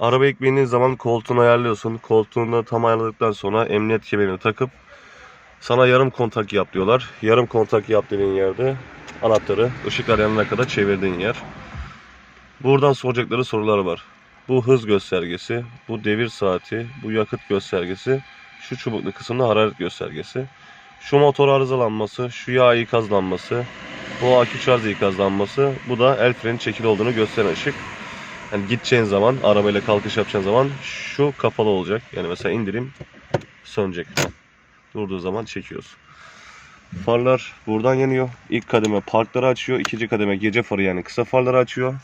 Araba bindiğin zaman koltuğunu ayarlıyorsun. Koltuğunu tam ayarladıktan sonra emniyet kemerini takıp sana yarım kontak yap diyorlar. Yarım kontak yap dediğin yerde anahtarı ışıklar yanına kadar çevirdiğin yer. Buradan soracakları sorular var. Bu hız göstergesi, bu devir saati, bu yakıt göstergesi, şu çubuklu kısımda hararet göstergesi. Şu motor arızalanması, şu yağ ikazlanması, bu akü şarj ikazlanması, bu da el freni çekili olduğunu gösteren ışık. Yani gideceğin zaman, arabayla kalkış yapacağın zaman şu kapalı olacak. Yani mesela indireyim, sönecek. Durduğu zaman çekiyoruz. Farlar buradan yanıyor. İlk kademe parkları açıyor. ikinci kademe gece farı yani kısa farları açıyor.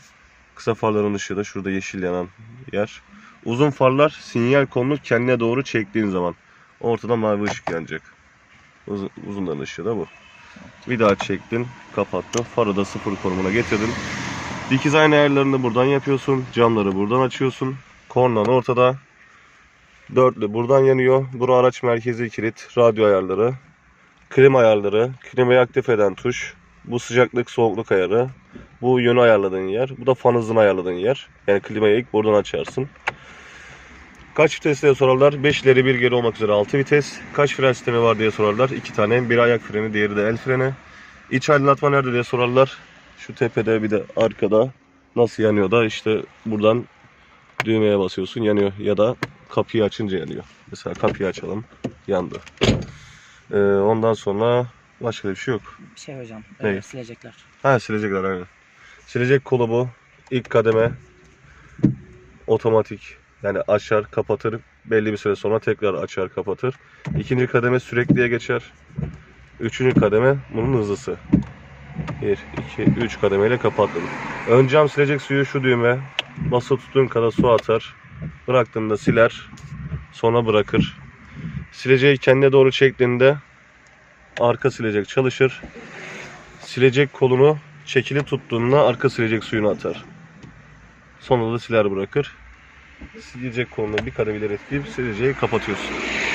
Kısa farların ışığı da şurada yeşil yanan yer. Uzun farlar sinyal kolunu kendine doğru çektiğin zaman ortada mavi ışık yanacak. Uzun, uzunların ışığı da bu. Bir daha çektin, kapattın. Farı da sıfır konumuna getirdin. Dikiz ayna ayarlarını buradan yapıyorsun. Camları buradan açıyorsun. Kornan ortada. Dörtlü buradan yanıyor. Bura araç merkezi kilit, radyo ayarları, klima ayarları, klimayı aktif eden tuş, bu sıcaklık soğukluk ayarı, bu yönü ayarladığın yer, bu da fan hızını ayarladığın yer. Yani klimayı ilk buradan açarsın. Kaç vites diye sorarlar. 5 ileri 1 geri olmak üzere 6 vites. Kaç fren sistemi var diye sorarlar. 2 tane. Bir ayak freni, diğeri de el freni. İç aydınlatma nerede diye sorarlar. Şu tepede bir de arkada. Nasıl yanıyor da işte buradan düğmeye basıyorsun yanıyor. Ya da kapıyı açınca yanıyor. Mesela kapıyı açalım. Yandı. Ee, ondan sonra başka bir şey yok. Şey hocam, Ne? e, silecekler. Ha silecekler aynen. Silecek kolu bu. İlk kademe otomatik. Yani açar kapatır. Belli bir süre sonra tekrar açar kapatır. İkinci kademe sürekliye geçer. Üçüncü kademe bunun hızlısı. 1, 2, 3 kademeyle kapattım. Ön cam silecek suyu şu düğme. Basılı tuttuğun kadar su atar. Bıraktığında siler. Sonra bırakır. Sileceği kendine doğru çektiğinde arka silecek çalışır. Silecek kolunu çekili tuttuğunda arka silecek suyunu atar. Sonra da siler bırakır. Silecek kolunu bir kademe ileri etkileyip kapatıyorsun.